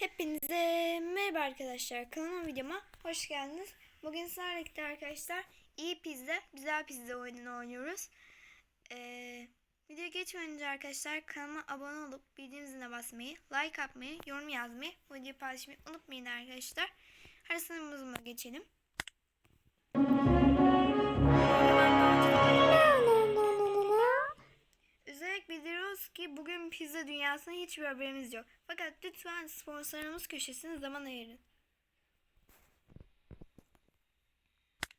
Hepinize merhaba arkadaşlar. Kanalıma videoma hoş geldiniz. Bugün sizlerle arkadaşlar iyi pizza, güzel pizza oyununu oynuyoruz. Ee, videoya geçmeden önce arkadaşlar kanalıma abone olup bildiğim ziline basmayı, like atmayı, yorum yazmayı, videoyu paylaşmayı unutmayın arkadaşlar. Hadi sınırımızıma geçelim. Bildiriyoruz ki bugün pizza dünyasında hiçbir haberimiz yok. Fakat lütfen sponsorumuz köşesine zaman ayırın.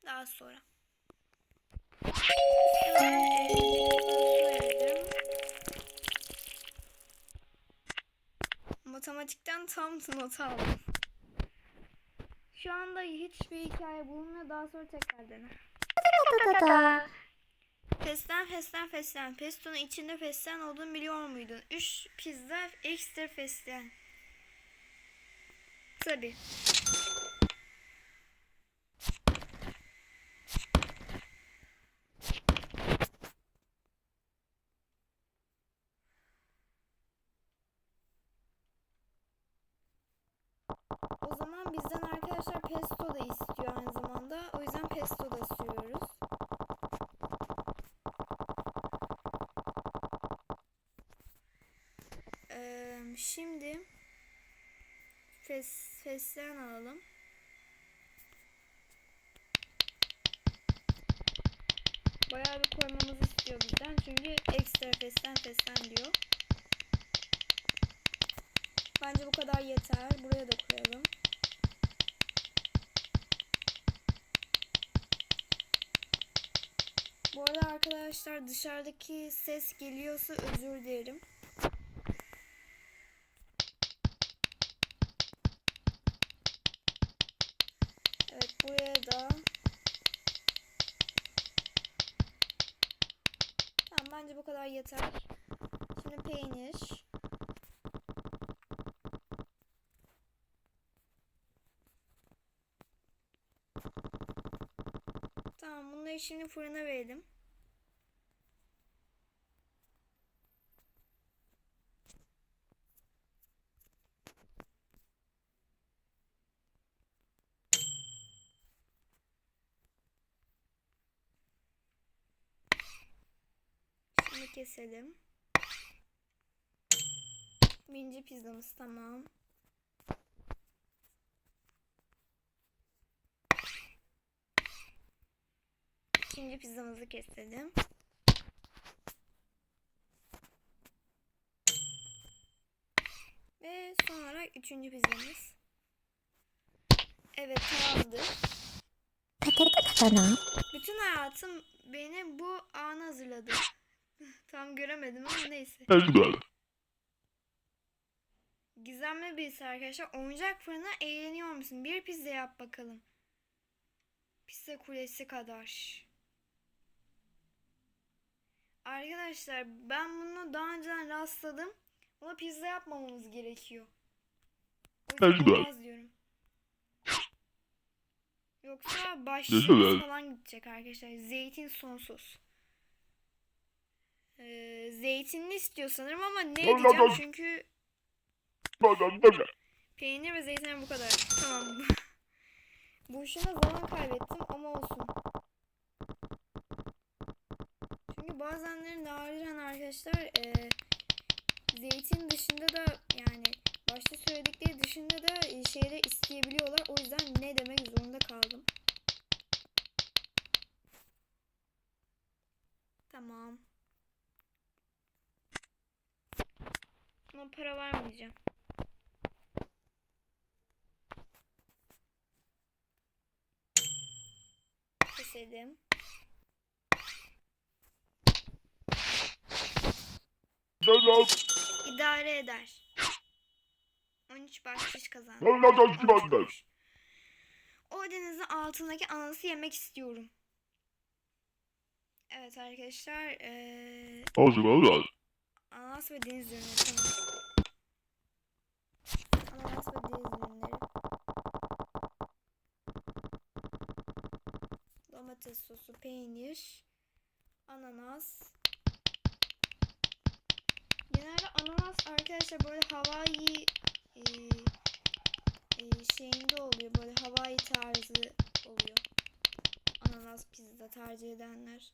Daha sonra. Matematikten tam not aldım. Şu anda hiçbir hikaye bulunmuyor. Daha sonra tekrar dene. Fesleğen, fesleğen, fesleğen. Pestonun içinde fesleğen olduğunu biliyor muydun? 3 pizza ekstra fesleğen. Tabi. O zaman bizden arkadaşlar pesto da istiyor aynı zamanda. O yüzden pesto da sürüyoruz. Ee, şimdi fes, fesleğen alalım. Bayağı bir koymamızı istiyor bizden. Çünkü ekstra fesleğen fesleğen diyor. Bence bu kadar yeter. Buraya da koyalım. Bu arada arkadaşlar dışarıdaki ses geliyorsa özür dilerim. Evet buraya da Tamam bence bu kadar yeter. Şimdi peynir. Tamam bunları şimdi fırına verelim. Şimdi keselim. Birinci pizzamız tamam. İkinci pizzamızı keselim. Ve son olarak üçüncü pizzamız. Evet tamamdır. Bütün hayatım beni bu ana hazırladı. Tam göremedim ama neyse. Gizemli birisi arkadaşlar. Oyuncak fırına eğleniyor musun? Bir pizza yap bakalım. Pizza kulesi kadar. Arkadaşlar ben bunu daha önceden rastladım. Ona pizza yapmamamız gerekiyor. O yüzden diyorum. Yoksa başlığımız falan gidecek arkadaşlar. Zeytin sonsuz. Ee, zeytinli istiyor sanırım ama ne edeceğim çünkü Peynir ve zeytin bu kadar. Tamam. Boşuna zaman kaybettim ama olsun. Çünkü bazenleri nadiren arkadaşlar e, zeytin dışında da yani başta söyledikleri dışında da e, şeyde isteyebiliyorlar. O yüzden ne demek zorunda kaldım. Tamam. Ama para vermeyeceğim. Keselim. İdare eder. 13 bahşiş kazandı. O denizin altındaki anası yemek istiyorum. Evet arkadaşlar. Eee ananas ve deniz tamam. Max ve Domates sosu, peynir, ananas. Genelde ananas arkadaşlar böyle Hawaii e, e, şeyinde oluyor. Böyle Hawaii tarzı oluyor. Ananas pizza tercih edenler.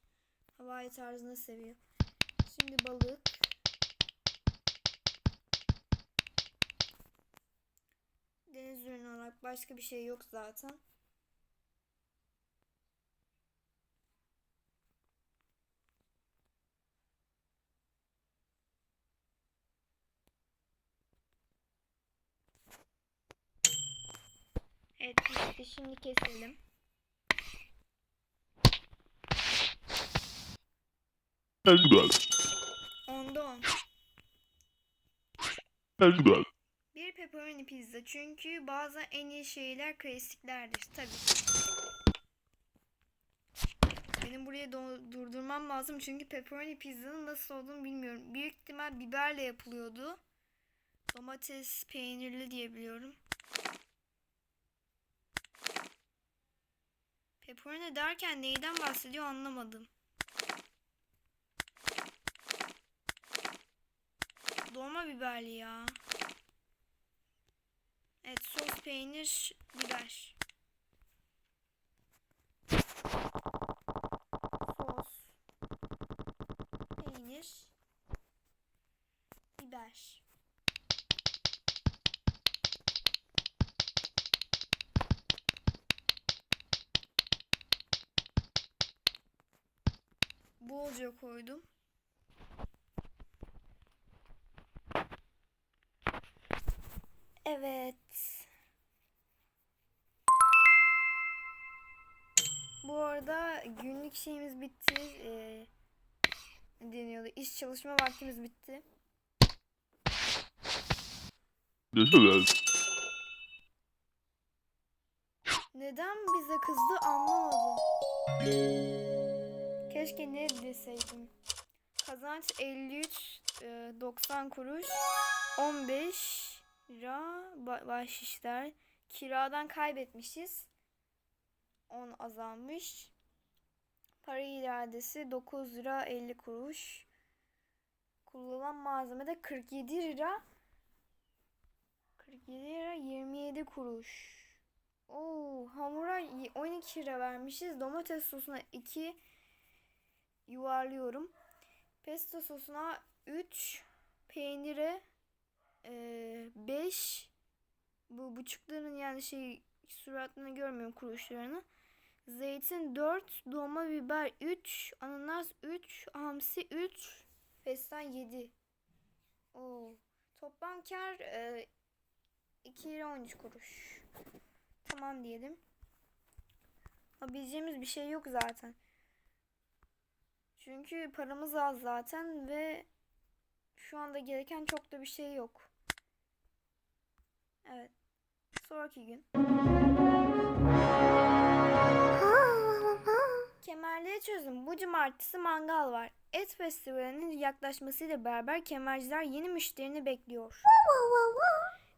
Hawaii tarzını seviyor. Şimdi balık. Olarak başka bir şey yok zaten. Evet pişti. Şimdi keselim. Güzel. Onda on. Pepperoni pizza çünkü bazı en iyi şeyler klasiklerdir. Tabii. Benim buraya durdurmam lazım çünkü pepperoni pizzanın nasıl olduğunu bilmiyorum. Büyük ihtimal biberle yapılıyordu. Domates peynirli diye biliyorum. Pepperoni derken neyden bahsediyor anlamadım. Dolma biberli ya. Evet sos peynir biber. Sos peynir biber. Bolca koydum. Evet. Şeyimiz bitti. Ee, ne deniyordu? İş çalışma vaktimiz bitti. Neden bize kızdı anlamadım. Keşke ne deseydim. Kazanç 53 e, 90 kuruş 15 lira ba- bahşişler. Kiradan kaybetmişiz. 10 azalmış. Para iadesi 9 lira 50 kuruş. Kullanılan malzemede 47 lira 47 lira 27 kuruş. Oo, hamura y- 12 lira vermişiz. Domates sosuna 2 yuvarlıyorum. Pesto sosuna 3, peynire 5. Bu buçukların yani şey suratını görmüyorum kuruşlarını. Zeytin 4, dolma biber 3, ananas 3, hamsi 3, fesleğen 7. Oo. Toplam kar e, 2 lira 13 kuruş. Tamam diyelim. Yapabileceğimiz bir şey yok zaten. Çünkü paramız az zaten ve şu anda gereken çok da bir şey yok. Evet. Sonraki gün. Kemerleri çözün. Bu cumartesi mangal var. Et festivalinin yaklaşmasıyla beraber kemerciler yeni müşterini bekliyor.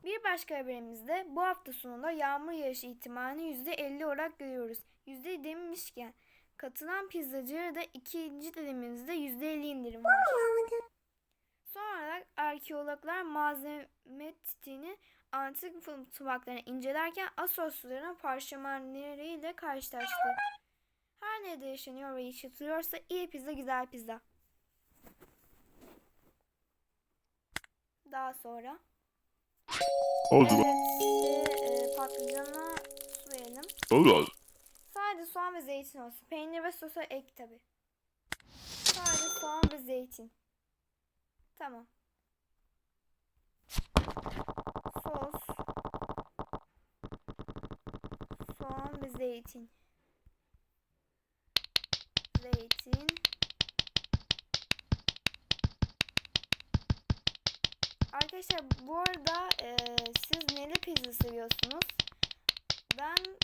Bir başka haberimizde bu hafta sonunda yağmur yağışı ihtimalini %50 olarak görüyoruz. %50 demişken katılan pizzacılara da ikinci dilimimizde %50 indirim var. Son olarak arkeologlar malzeme titini antik mutfaklarını incelerken Asosluların parşömenleriyle karşılaştı. Her nerede yaşanıyor ve yaşatılıyorsa iyi pizza güzel pizza. Daha sonra Güzel. Evet, işte, e, patlıcana su verelim. Güzel. Sadece soğan ve zeytin olsun. Peynir ve sosa ek tabi. Sadece soğan ve zeytin. Tamam. Sos. Soğan ve zeytin. Zeytin. Arkadaşlar bu arada e, siz neli pizza seviyorsunuz? Ben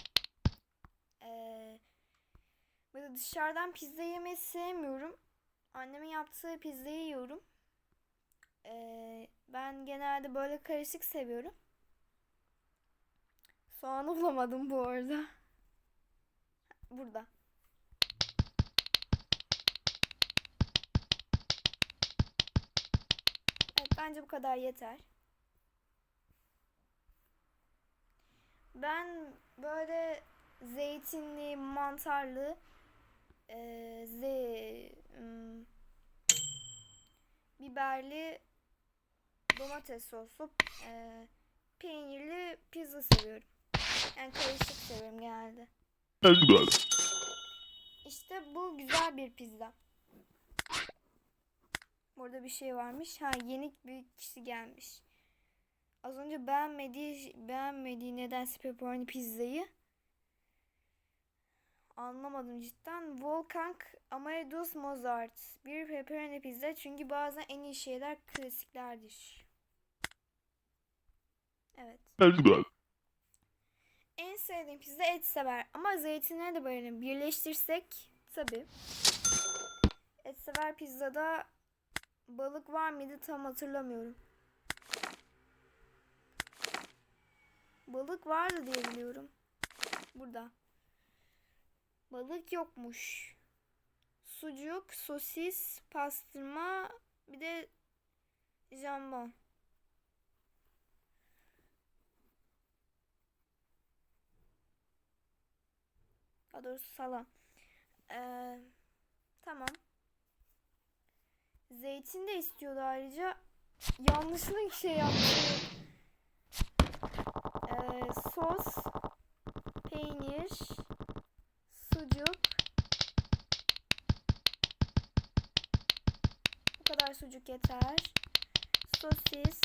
e, böyle dışarıdan pizza yemeyi sevmiyorum. Annemin yaptığı pizzayı yiyorum. E, ben genelde böyle karışık seviyorum. Soğan bulamadım bu arada. Burada. Bence bu kadar yeter. Ben böyle zeytinli, mantarlı Ee, z hmm, biberli domates soslu ee, peynirli pizza seviyorum. Yani karışık seviyorum genelde. İşte bu güzel bir pizza. Burada bir şey varmış. Ha yeni bir kişi gelmiş. Az önce beğenmediği beğenmediği nedense pepperoni pizzayı anlamadım cidden. Wolfgang Amadeus Mozart. Bir pepperoni pizza çünkü bazen en iyi şeyler klasiklerdir. Evet. En sevdiğim pizza et sever ama zeytinle de bayılırım. Birleştirsek tabi. Et sever pizzada balık var mıydı tam hatırlamıyorum. Balık vardı diye biliyorum. Burada. Balık yokmuş. Sucuk, sosis, pastırma, bir de jambon. Daha doğrusu salam. Ee, tamam. Zeytin de istiyordu ayrıca. Yanlışlıkla şey yaptım. Ee, sos, peynir, sucuk. Bu kadar sucuk yeter. Sosis.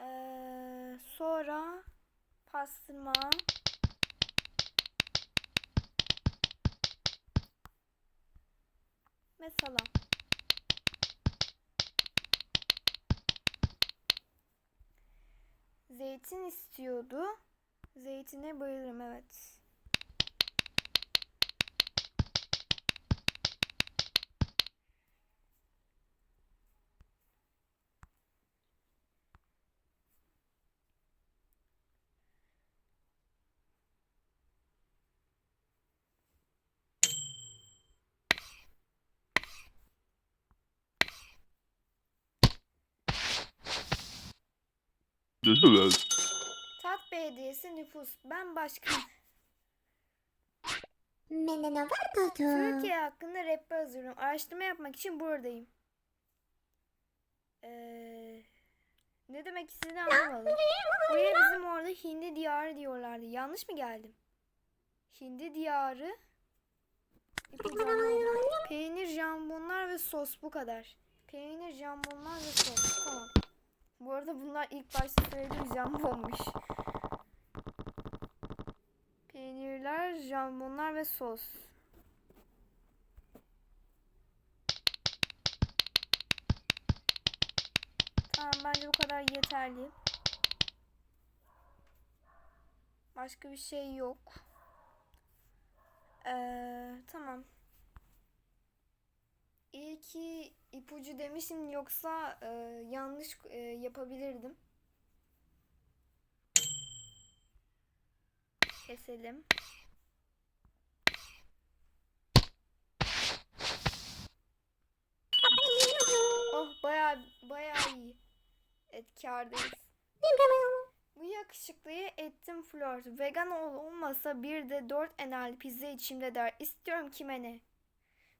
Ee, sonra pastırma. Mesela. Zeytin istiyordu. Zeytine bayılırım evet. Güzel. Tat belediyesi nüfus. Ben başkan. Menene var tadı. Türkiye hakkında rapper hazırlıyorum. Araştırma yapmak için buradayım. Ee, ne demek istediğini anlamadım. Buraya bizim orada Hindi diyarı diyorlardı. Yanlış mı geldim? Hindi diyarı. İpucu anlamadım. Peynir, jambonlar ve sos bu kadar. Peynir, jambonlar ve sos. Arada bunlar ilk başta söylediğim jambonmuş. Peynirler, jambonlar ve sos. Tamam bence bu kadar yeterli. Başka bir şey yok. Ee, tamam. İyi ki ipucu demişim yoksa e, yanlış e, yapabilirdim. Keselim. Oh baya baya iyi. Evet kârdayız. Bu yakışıklıyı ettim flört. Vegan ol olmasa bir de dört enerli pizza içimde der. İstiyorum kime ne?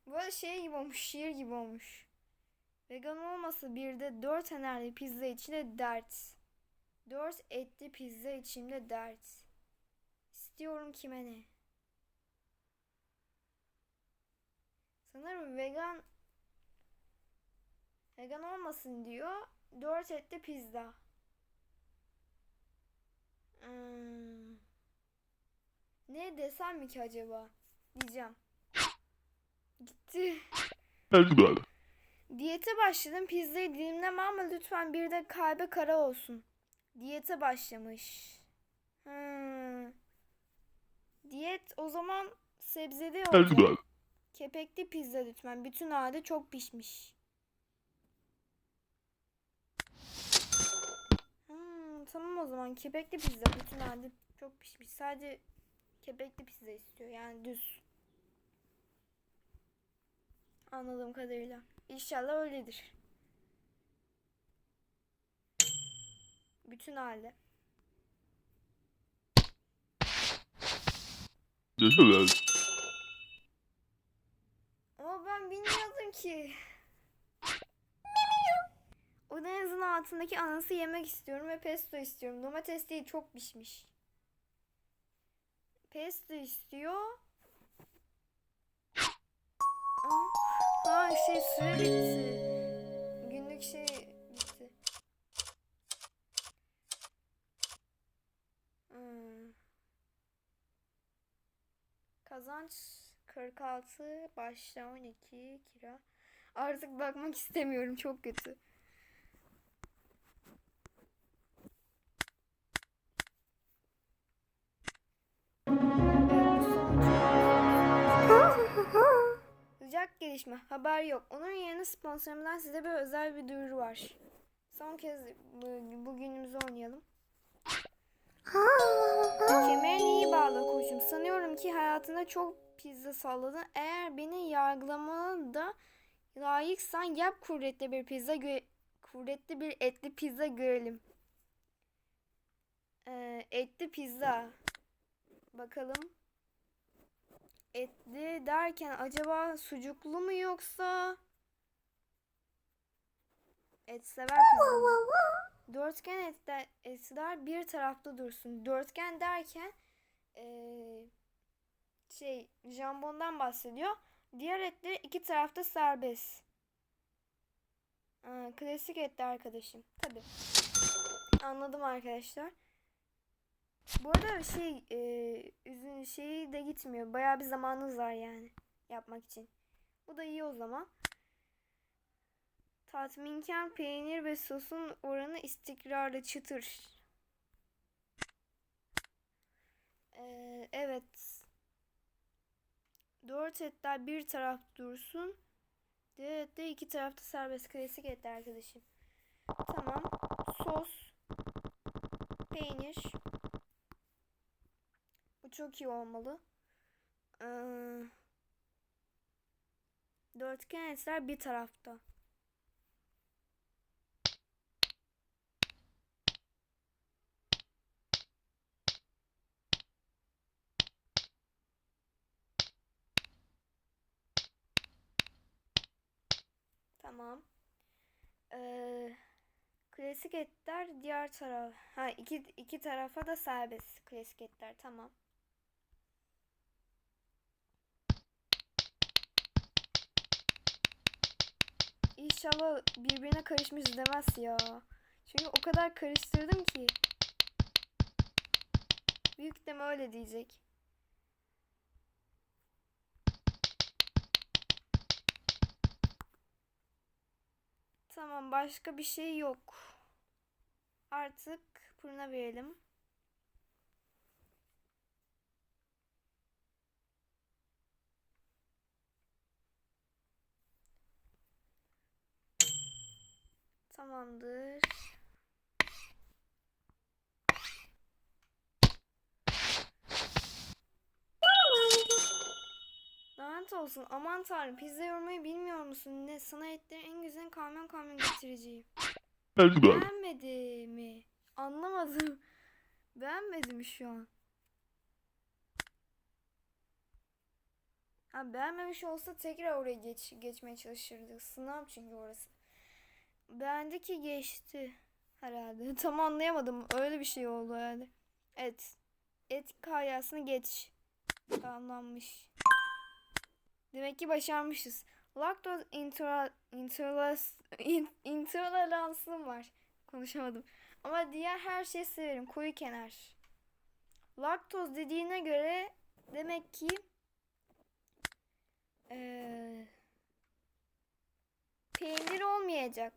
Böyle şey gibi olmuş, şiir gibi olmuş. Vegan olmasa bir de dört enerli pizza içinde dert. Dört etli pizza içimde dert. İstiyorum kime ne? Sanırım vegan vegan olmasın diyor. Dört etli pizza. Hmm. Ne desem mi ki acaba? Diyeceğim. Gitti. Diyete başladım. Pizzayı dilimleme ama lütfen bir de kalbe kara olsun. Diyete başlamış. Hmm. Diyet o zaman sebzeli olacak. Kepekli pizza lütfen. Bütün halde çok pişmiş. Hmm, tamam o zaman kepekli pizza bütün halde çok pişmiş. Sadece kepekli pizza istiyor. Yani düz. Anladığım kadarıyla. İnşallah öyledir. Bütün halde. Ama ben bilmiyordum ki. O denizin altındaki anası yemek istiyorum ve pesto istiyorum. Domates değil çok pişmiş. Pesto istiyor. Aa, ha şey süre bitti. Günlük şey bitti. Hmm. Kazanç 46, başta 12, kira. Artık bakmak istemiyorum çok kötü. Gelişme. Haber yok. Onun yerine sponsorumdan size bir özel bir duyuru var. Son kez bu- bugünümüzü oynayalım. Kemerini iyi bağla koçum. Sanıyorum ki hayatında çok pizza salladın. Eğer beni yargılamana da layıksan yap kuvvetli bir pizza kuvvetli bir etli pizza görelim. Ee, etli pizza. Bakalım. Etli derken acaba sucuklu mu yoksa et sever pizza mı? Dörtgen etler, etler bir tarafta dursun. Dörtgen derken eee, şey jambondan bahsediyor. Diğer etler iki tarafta serbest. Aa, klasik etli arkadaşım. Tabi. Anladım arkadaşlar. Bu arada şey eee üzün şeyi de gitmiyor. Bayağı bir zamanınız var yani yapmak için. Bu da iyi o zaman. Tatminken peynir ve sosun oranı istikrarlı çıtır. Ee, evet. Dört etler bir taraf dursun. Diğer etler iki tarafta serbest klasik etler arkadaşım. Tamam. Sos. Peynir. Çok iyi olmalı. Ee, dörtgen etler bir tarafta. Tamam. Ee, klasik etler diğer taraf. Ha iki iki tarafa da serbest klasik etler. Tamam. İnşallah birbirine karışmış demez ya. Çünkü o kadar karıştırdım ki. Büyük ihtimal öyle diyecek. Tamam başka bir şey yok. Artık fırına verelim. Tamamdır. Lanet olsun. Aman tanrım. Pizza yormayı bilmiyor musun? Ne? Sana etlerin en güzel kamyon kamyon getireceğim. Beğenmedi mi? Anlamadım. Beğenmedi mi şu an? Ha, beğenmemiş olsa tekrar oraya geç, geçmeye çalışırdı. Sınav çünkü orası. Beğendi ki geçti herhalde. Tam anlayamadım. Öyle bir şey oldu herhalde. Evet. Et karyasını geç. Tamamlanmış. Demek ki başarmışız. Laktoz intoler intolerans in- intoleransım var. Konuşamadım. Ama diğer her şeyi severim. Koyu kenar. Laktoz dediğine göre demek ki eee, peynir olmayacak.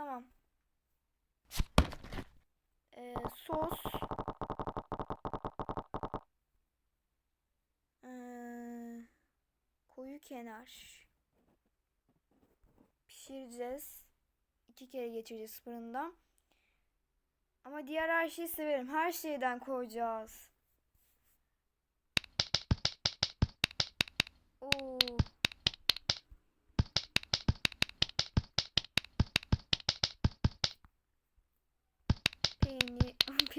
Tamam. Ee, sos. Ee, koyu kenar. Pişireceğiz. İki kere geçireceğiz fırından. Ama diğer her şeyi severim. Her şeyden koyacağız. Oo.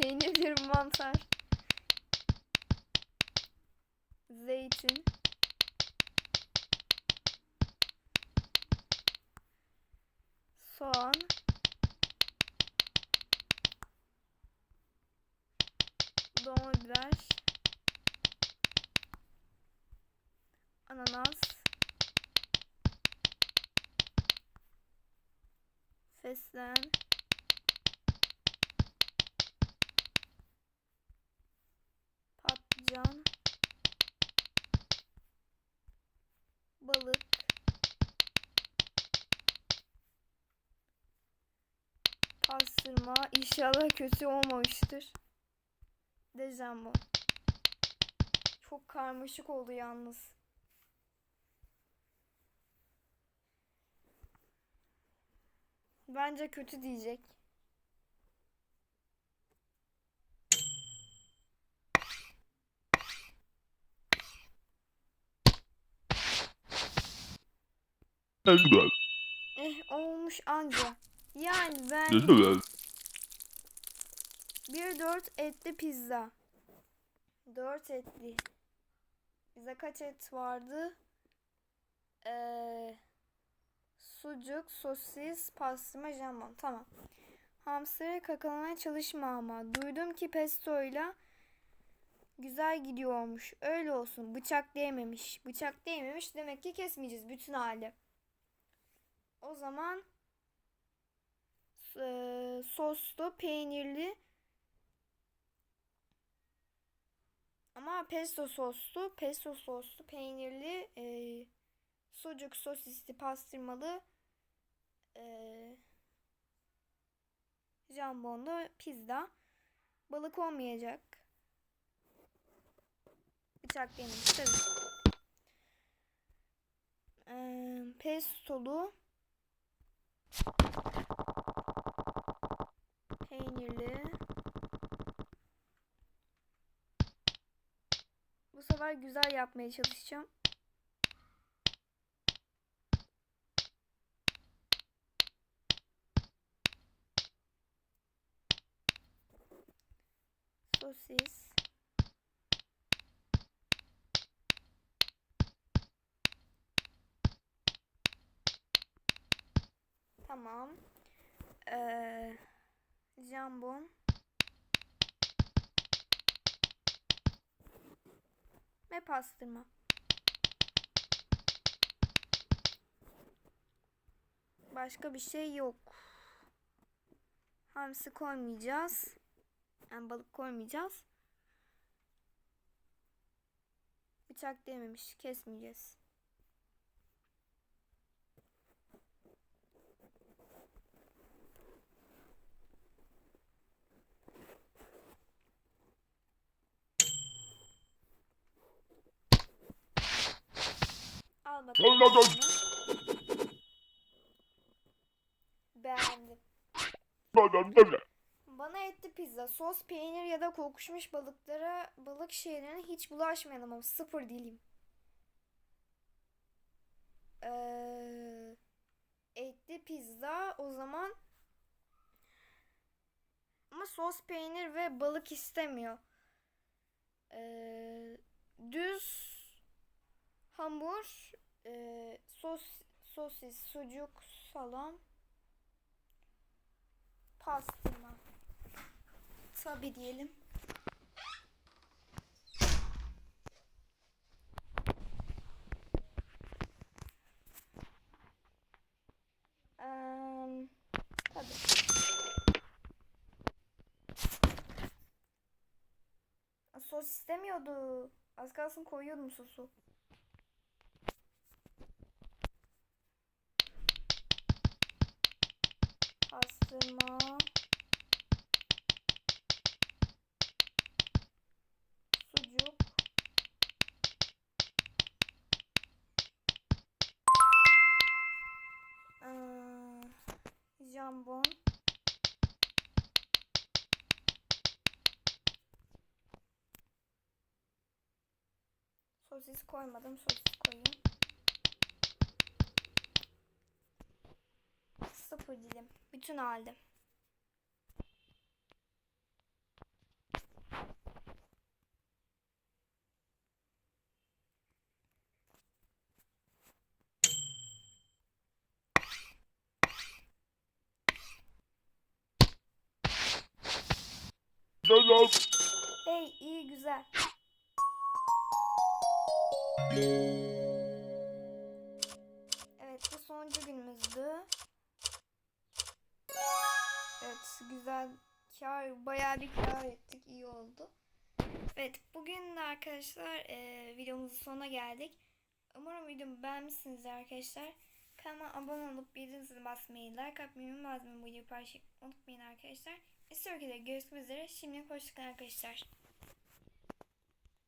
Peynir, mantar. Zeytin. Soğan. Dolma biber. Ananas. Fesleğen. Patlıcan. Balık. Pastırma. İnşallah kötü olmamıştır. Dejambon. Çok karmaşık oldu yalnız. Bence kötü diyecek. Eh olmuş anca. Yani ben. Bir dört etli pizza. Dört etli. Bize kaç et vardı? Ee, sucuk, sosis, pastırma, jambon. Tamam. Hamsterı kakalamaya çalışma ama. Duydum ki pestoyla güzel gidiyormuş. Öyle olsun. Bıçak değmemiş. Bıçak değmemiş. Demek ki kesmeyeceğiz bütün hali. O zaman eee, soslu, peynirli pesto soslu, pesto soslu, peynirli, eee, sucuk, sosisli, pastırmalı, eee jambonlu pizza. Balık olmayacak. Bıçak yemiş tabii. Eee, pestolu, peynirli. Bu sefer güzel yapmaya çalışacağım. Sosis. Tamam. Ee, jambon. Ve pastırma. Başka bir şey yok. Hamsi koymayacağız. Yani balık koymayacağız. Bıçak dememiş. Kesmeyeceğiz. Beğendim. Böyle. Bana etli pizza, sos, peynir ya da kokuşmuş balıklara, balık şeylerine hiç bulaşmayalım ama sıfır dilim. Ee, etli pizza o zaman ama sos, peynir ve balık istemiyor. Ee, düz hamur, e, sos, sosis, sucuk, salam, pastırma. Tabii diyelim. Sos istemiyordu. Az kalsın koyuyordum sosu. sosis koymadım. Sosis koyayım. Sıfır dilim. Bütün aldım. Hey iyi güzel. Evet bu sonuncu günümüzdü. Evet güzel kar bayağı bir kar ettik iyi oldu. Evet bugün de arkadaşlar e, videomuzun sonuna geldik. Umarım videomu beğenmişsinizdir arkadaşlar. Kanalıma abone olup bildirim zilini basmayı, like atmayı, unutmayın bu videoyu paylaşmayı unutmayın arkadaşlar. Bir sonraki de görüşmek üzere. Şimdilik hoşçakalın arkadaşlar.